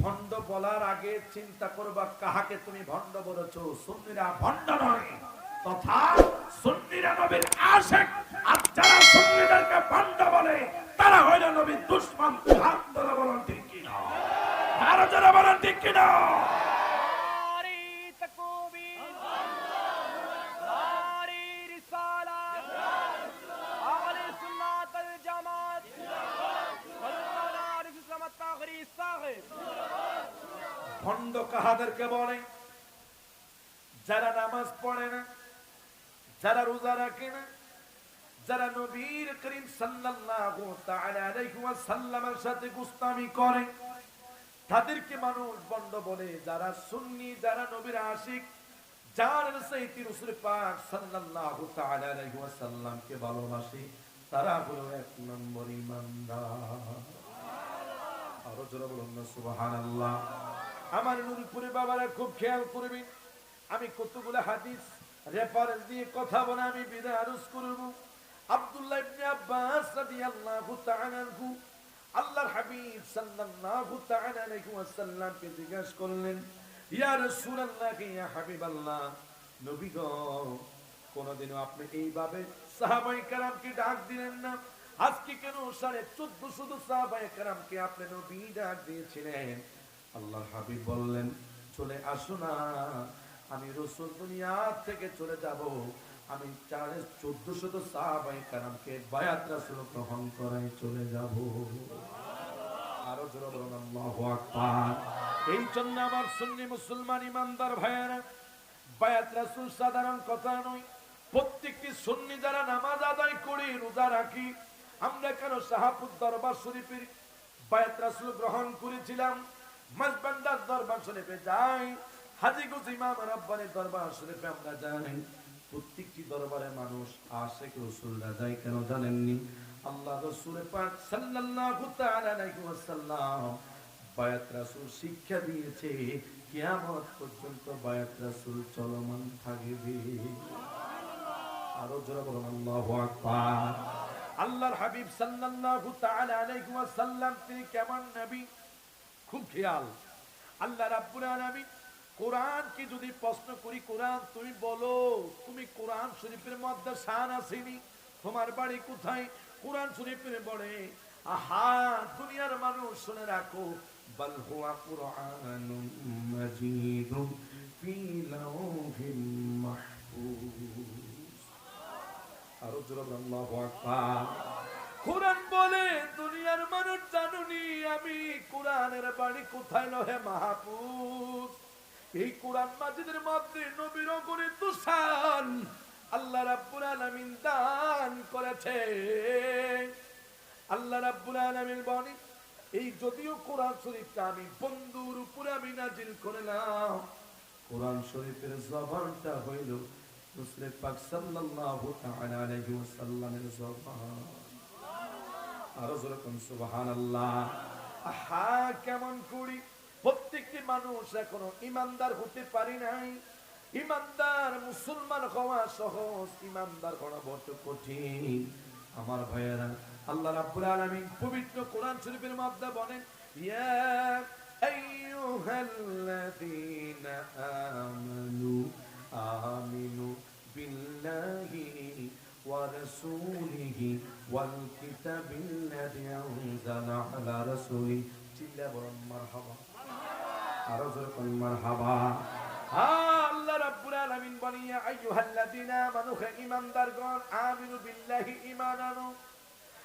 ভণ্ড বলার আগে চিন্তা করবা, কাহাকে তুমি ভণ্ড বলেছ? সুন্নিরা ভণ্ড নয়, তথা সুন্নিরা নবীর আশেক। আর যারা সুন্নিদেরকে ভণ্ড বলে, তারা হইল নবীর দুশ্মন। হাত বলেন ঠিক কিনা? আরও যারা বলেন ঠিক কিনা? ভণ্ড কাহাদেরকে বলে? যারা নামাজ পড়ে না, যারা রোজা রাখে না, যারা নবীর করিম ওয়াসাল্লামের সাথে গুস্তামি করে, তাদেরকে মানুষ বন্ড বলে, যারা সুন্নি, যারা নবীর আশিক, যার সাইতি পাক সাল্লাল্লাহু তাআলা ভালোবাসে, তারা হলো এক নম্বর ইমানদার। আরও জোরে বলুন সুবহানাল্লাহ। আমার নুরপুরে বাবারা খুব খেয়াল করবেন আমি কতগুলো হাদিস রেফারেন্স দিয়ে কথা বলে আমি বিদায় করব। আব্দুল্লাহ ইবনে আব্বাস রাদিয়াল্লাহু আল্লাহর হাবিব সাল্লাল্লাহু তাআলা আলাইহি জিজ্ঞাসা করলেন, ইয়া রাসূলুল্লাহ, ইয়া হাবিবাল্লাহ, নবী গো আপনি এইভাবে সাহাবাই কারামকে ডাক দিলেন না? আজকে কেন সাড়ে চোদ্দ শুধু সাহাবাই কারামকে আপনি নবী ডাক দিয়েছিলেন? আল্লাহর হাবিব বললেন, চলে আসো না, আমি রসুল দুনিয়া থেকে চলে যাব। আমি চারে চোদ্দ শত সাহাবাই কারামকে বায়াত রাসুল গ্রহণ করাই চলে যাব। আরও জোরে বলুন, আল্লাহু আকবার। এই জন্য আমার সুন্নি মুসলমান ইমানদার ভাইয়েরা, বায়াত সাধারণ কথা নয়। প্রত্যেকটি সুন্নি যারা নামাজ আদায় করি, রোজা রাখি, আমরা কেন শাহাপুর দরবার শরীফের বায়াত রাসূল গ্রহণ করেছিলাম? মাসবান্দার দরবার শরীফে যাই, হাজি গুজ ইমাম রব্বানি দরবার শরীফে আমরা যাই। প্রত্যেকটি দরবারে মানুষ আশেক রসুলরা যায়, কেন জানেননি? আল্লাহ রসুল পাক সাল্লাল্লাহু তাআলা আলাইহি ওয়াসাল্লাম বায়াত রাসূল শিক্ষা দিয়েছে, কিয়ামত পর্যন্ত বায়াত রাসূল চলমান থাকবে। আরও জোরে বলুন, আল্লাহু আকবার। আল্লাহর হাবিব সাল্লাল্লাহু তাআলা আলাইহি ওয়াসাল্লাম তিনি কেমন নবী? খুব খেয়াল। আল্লাহ রাব্বুল আলামিন কোরআন কি যদি প্রশ্ন করি, কোরআন, তুমি বলো, তুমি কোরআন শরীফের মধ্যে শান আসেনি তোমার বাড়ি কোথায়? কোরআন শরীফের বলে, আহা, দুনিয়ার মানুষ, শুনে রাখো, বল হুয়া কুরআনুম মাজিদুম ফি লাউহিম মাহফুজ। আরও জোরে আল্লাহু আকবার। কোরআন বলে, দুনিয়ার মানুষ জানুনি আমি। কোরআনের বাড়ি কোথায় নহে মাহফুজ? এই কোরআন মাজিদের মধ্যে নবীর করে তুষান আল্লাহ রাব্বুল আলামিন দান করেছে আল্লাহ রাব্বুল আলামিন বলে এই যদিও কোরআন শরীফটা আমি বন্ধুর উপরে আমি নাজিল করলাম, কোরআন শরীফের জবানটা হইল রাসূল পাক সাল্লাল্লাহু তাআলা আলাইহি ওয়াসাল্লামের জবান। আরও জোরে কোন সুবহানাল্লাহ। আহা, কেমন করি প্রত্যেকটি মানুষ এখনও ইমানদার হতে পারি নাই। ইমানদার মুসলমান হওয়া সহজ, ইমানদার হওয়া বড় কঠিন। আমার ভাইয়েরা, আল্লাহ রাব্বুল আলামিন পবিত্র কোরআন শরীফের মধ্যে বলেন, ইয়া আইয়ুহাল্লাযীনা আমানু, আমিনু বিল্লাহি ورسوله والكتاب الذي أنزل على رسوله চিল্লা বলেন মারহাবা আরো জোরে কোন মারহাবা আল্লাহ রাব্বুল আলামিন বলেন ইয়া আইয়ুহাল্লাযীনা আমানু হে ঈমানদারগণ আমিনু বিল্লাহি ঈমান আনো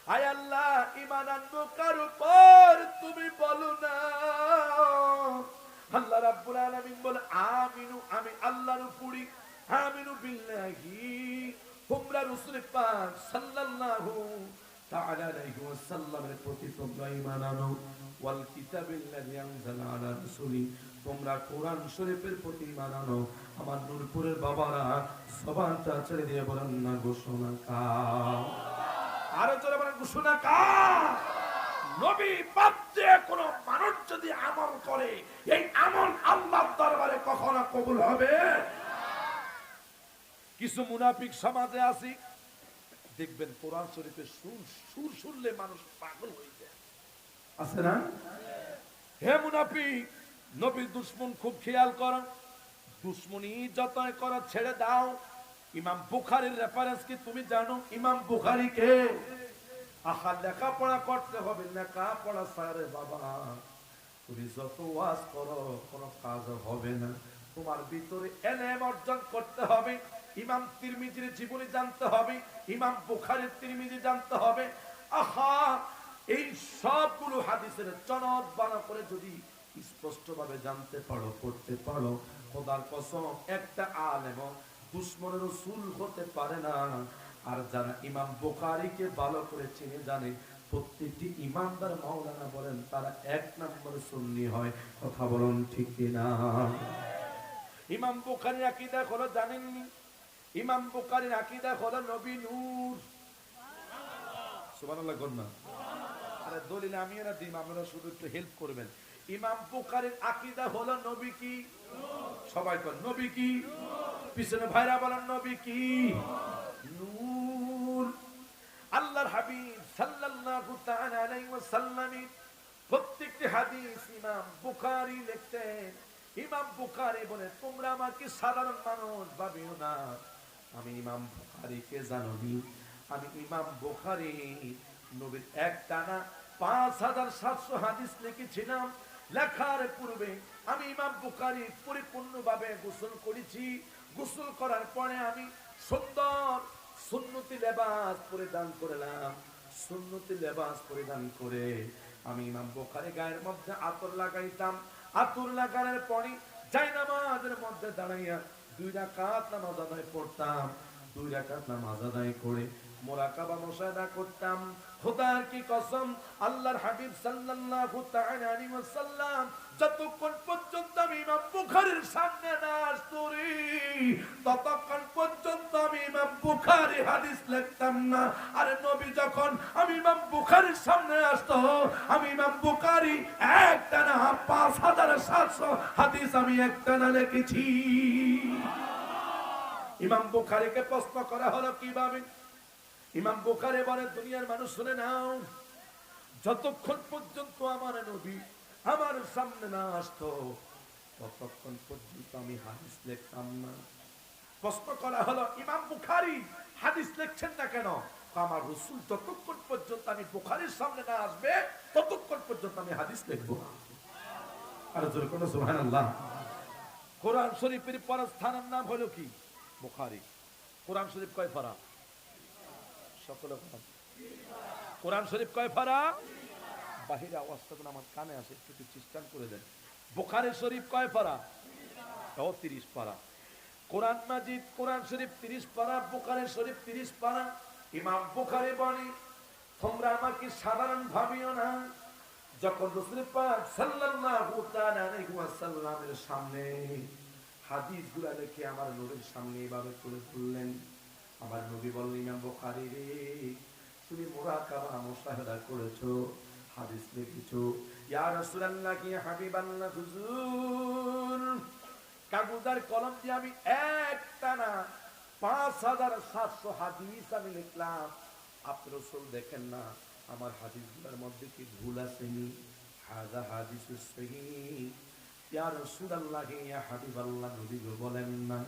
আয় আল্লাহ ঈমান আনবো কার উপর তুমি বলো না আল্লাহ রাব্বুল আলামিন বলে আমিনু আমি আল্লাহর উপরই আমিনু বিল্লাহি তোমরা রাসূল পাক সাল্লাল্লাহু তাআলা আলাইহি ওয়াসাল্লামের প্রতি তোমরা ঈমান আনো। ওয়াল কিতাবিল্লাযী আনজালা আলা রাসূলি, তোমরা কোরআন শরীফের প্রতি ঈমান আনো। আমার নূরপুরের বাবারা জবানটা ছেড়ে দিয়ে বলেন, না ঘোষণা কা আরও জোরে বলেন ঘোষণা কা নবী বাদ দিয়ে কোনো মানুষ যদি আমল করে, এই আমল আল্লাহর দরবারে কখনো কবুল হবে? কিছু মুনাফিক সমাজে আছি। দেখবেন কোরআন শরীফের সুর সুর শুনলে মানুষ পাগল হয়ে যায়। আছে না? হে মুনাফিক নবীর দুশ্মন খুব খেয়াল কর। দুশ্মনী যতই করো ছেড়ে দাও। ইমাম বুখারীর রেফারেন্স কি তুমি জানো? ইমাম বুখারী কে? আহা লেখাপড়া করতে হবে। লেখাপড়া সারে বাবা। তুমি যত ওয়াজ করো কোনো কাজ হবে না। তোমার ভিতরে এলেম অর্জন করতে হবে। ইমাম তিরমিজির জীবনী জানতে হবে, ইমাম বুখারীর তিরমিজি জানতে হবে। আহা, এই সবগুলো হাদিসের চনদ বানা করে যদি স্পষ্ট ভাবে জানতে পারো, পড়তে পারো, খোদার কসম, একটা আলেম দুশ্মনের রসুল হতে পারে না। আর যারা ইমাম বোখারিকে ভালো করে চিনে জানে, প্রত্যেকটি ইমানদার মাওলানা বলেন, তারা এক নম্বর সুন্নি হয়। কথা বলুন ঠিক না ইমাম বুখারীর আকীদা হলো জানেননি? ইমাম বুখারীর আকীদা হলো নবী নূর। সুবহানাল্লাহ আরে দলিল আমি না আপনারা শুধু একটু হেল্প করবেন। ইমাম বুখারীর আকীদা হলো নবী কি? সবাই নবী কি? পিছনে ভাইরা বলেন নবী কি? নূর। আল্লাহর হাবিব সাল্লাল্লাহু তাআলা আলাইহি ওয়াসাল্লাম প্রত্যেকটি হাদিস ইমাম বুখারী লিখতেন। ইমাম বুখারী বলে, তোমরা আমাকে সাধারণ মানুষ ভাবিও না। আমি ইমাম বুখারীকে জানি আমি ইমাম বুখারী, নবীর এক টানা পাঁচ হাজার সাতশো হাদিস লিখেছিলাম। লেখার পূর্বে আমি ইমাম বুখারী পরিপূর্ণভাবে গোসল করেছি। গোসল করার পরে আমি সুন্দর সুন্নতি লেবাস পরিধান করলাম। সুন্নতি লেবাস পরিধান করে আমি ইমাম বুখারী গায়ের মধ্যে আতর লাগাইতাম। আতর লাগানোর পরে যাই নামাজের মধ্যে দাঁড়াইয়া যতক্ষণ পর্যন্ত আমি ইমাম বুখারীর সামনে না আসতুরি, ততক্ষণ পর্যন্ত আমি ইমাম বুখারী হাদিস লিখতাম না। আরে নবী, যখন আমি ইমাম বুখারীর সামনে আসতো, আমি ইমাম বুখারী একটানা পাঁচ হাজার সাতশো হাদিস আমি একটানা লিখেছি। ইমাম বুখারীকে প্রশ্ন করা হলো কীভাবে? ইমাম বুখারী বলে, দুনিয়ার মানুষ শুনে নাও, যতক্ষণ পর্যন্ত আমার নবী আমার সামনে না আসতো, ততক্ষণ পর্যন্ত আমি হাদিস লিখতাম না। প্রশ্ন করা হলো, ইমাম বুখারি হাদিস লিখছেন না কেন? আমার রসুল, যতক্ষণ পর্যন্ত আমি বুখারীর সামনে না আসবে, ততক্ষণ পর্যন্ত আমি হাদিস লিখব আর জোর কোনো সুবহানাল্লাহ। কোরআন শরীফের পরের স্থানের নাম হলো কি? বুখারী। কোরআন শরীফ কয় ফারা? সকলে। কোরআন শরীফ কয় ফারা? বাহিরে আওয়াজটা কোনো আমার কানে আসে, একটু একটু চিস্তান করে দেন। বুখারী শরীফ কয় ফারা? ও তিরিশ পারা কোরআন মাজিদ, কোরআন শরীফ তিরিশ পারা বুখারী শরীফ তিরিশ পারা ইমাম বুখারী বলে, তোমরা আমাকে সাধারণ ভাবিও না। যখন রসুল পাক সাল্লাল্লাহু তাআলা আলাইহি ওয়াসাল্লামের সামনে হাদিসগুলা লিখে আমার নবীর সামনে এভাবে তুলে ধরলেন। আমার নবী বললেন, ইমাম বুখারী রে, তুমি মুরাকাবা মুশাহাদা করেছ, হাদিস লিখেছো ইয়া রাসূলুল্লাহ, কি হাবিবাল্লাহ হুজুর, কাগজার কলম দিয়ে আমি একটানা পাঁচ হাজার সাতশো হাদিস আমি লিখলাম। আপনি রসুল দেখেন না, আমার হাদিসগুলোর মধ্যে কি ভুল আসেনি? হাজা হাদিস ইয়া রাসূলুল্লাহ, ইয়া হাবিবাল্লাহ, নবী বলেন না।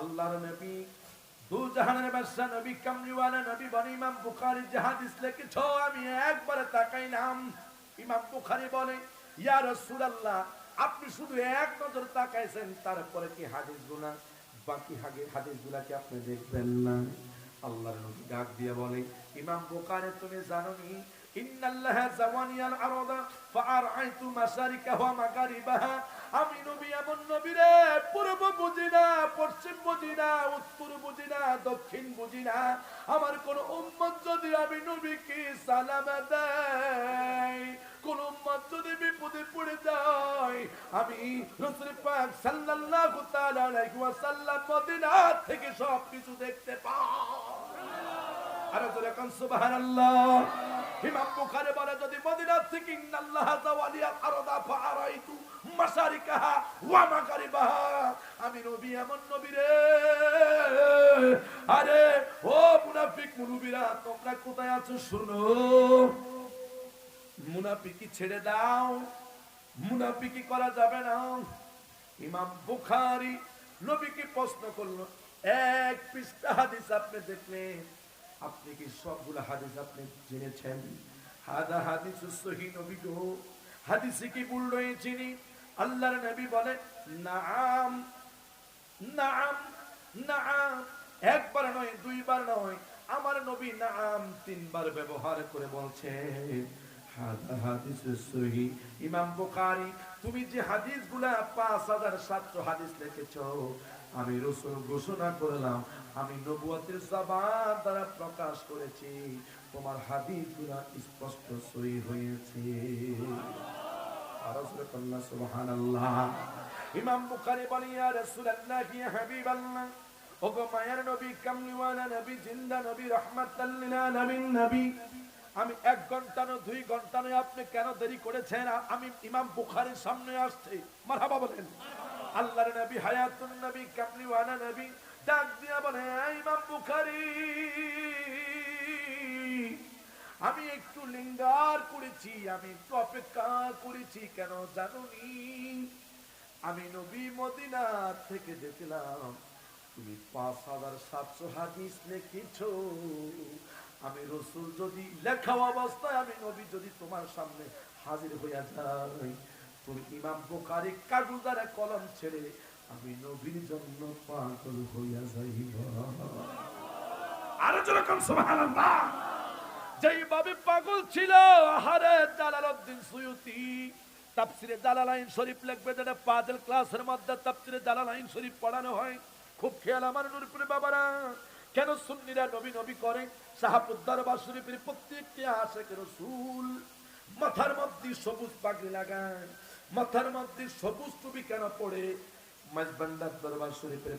আল্লাহর নবী দু জাহানের বাদশা নবী কামলিওয়ালা, নবী বলে ইমাম বুখারী যে হাদিস লিখেছো, আমি একবারে তাকাইলাম। ইমাম বুখারী বলে, ইয়া রাসূলুল্লাহ, আপনি শুধু এক নজর তাকাইছেন, তারপরে কি হাদিস হাদিসগুলা? বাকি হাদিসগুলা কি আপনি দেখবেন না? আল্লাহর নবী ডাক দিয়ে বলে, ইমাম বুখারী, তুমি জানো নি জাওয়ানিয়াল আরদা ফাআরআইতু মাশারিকাহা ওয়া মাগারিবাহা। আমি নবী এমন নবী রে পূর্ব বুঝি না পশ্চিম বুঝি না উত্তর বুঝি না দক্ষিণ বুঝি না আমার কোন উম্মত যদি আমি নবীকে সালাম দেয় কোন উম্মত যদি বিপদে পড়ে যায়, আমি রাসূল পাক সাল্লাল্লাহু তাআলা আলাইহি ওয়াসাল্লাম মদিনা থেকে সব কিছু দেখতে পাই। আর জোরে কোন সুবহানাল্লাহ। ইমাম বুখারী বলে, যদি মদিনা থেকে ইন্নাল্লাহ জাওয়ালিয়াল আরদা ফাআরাইতু মাশারিকাহা ওয়া মাগারিবাহা। আমি নবী, এমন নবী রে। আরে, ও মুনাফিক মুরুবিরা, তোমরা কোথায় আছো শুনো? মুনাফিকি ছেড়ে দাও মুনাফিকি করা যাবে না। ইমাম বুখারী নবীকে প্রশ্ন করল, এক পৃষ্ঠা হাদিস আপনি দেখলেন? আপনি কি সবগুলো হাদিস আপনি জেনেছেন? হাদা হাদিস সহি নবী গো হাদিসে কি ভুল রয়েছে আল্লাহর নবী বলে নাম নাম নাম একবার নয়, দুইবার নয়, আমার নবী নাম তিনবার ব্যবহার করে বলছে, হাদা হাদিস সহি। ইমাম বুখারী, তুমি যে হাদিসগুলা পাঁচ হাজার সাতশো হাদিস লিখেছো আমি রসুল ঘোষণা করলাম, আমি নবুয়তের জবান দ্বারা প্রকাশ করেছি। তোমার হাদিসগুলা স্পষ্ট সহি হয়েছে। আমি এক ঘণ্টা না দুই ঘণ্টা নয়, আপনি কেন দেরি করেছেন? আমি ইমাম বুখারীর সামনে আসছি। মারহাবা বলেন। আল্লাহর নবী, হায়াতুন নবী কামলিওয়ালা নবী, ডাক দিয়া বলে "এই ইমাম বুখারী, আমি একটু লিঙ্গার করেছি, আমি একটু অপেক্ষা করেছি, কেন জানুনি? আমি নবী মদিনা থেকে দেখলাম তুমি পাঁচ হাজার সাতশো হাদিস লিখেছ। আমি রসুল যদি লেখা অবস্থায়, আমি নবী যদি তোমার সামনে হাজির হইয়া যাই। তুমি ইমাম বোকারি কাগজারে কলম ছেড়ে আমি নবীর জন্য পাগল হইয়া যাইব। আরও যেরকম, সুবহানাল্লাহ। যেইভাবে পাগল ছিল, আহারে জালালউদ্দিন সুয়ুতি। তাফসিরে জালালাইন শরীফ লিখবে যেটা পাজল ক্লাসের মধ্যে তাফসিরে জালালাইন শরীফ পড়ানো হয়। খুব খেয়াল আমার নূরপুরে বাবারা। কেন সুন্নিরা নবী নবী করে? সাহাবুদ্দার বা শরীফের প্রত্যেকটি আশেখ রসুল মাথার মধ্যে সবুজ পাগড়ি লাগায় মাথার মধ্যে সবুজ টুপি কেন পড়ে মাঝবান্ডার দরবার শরীফের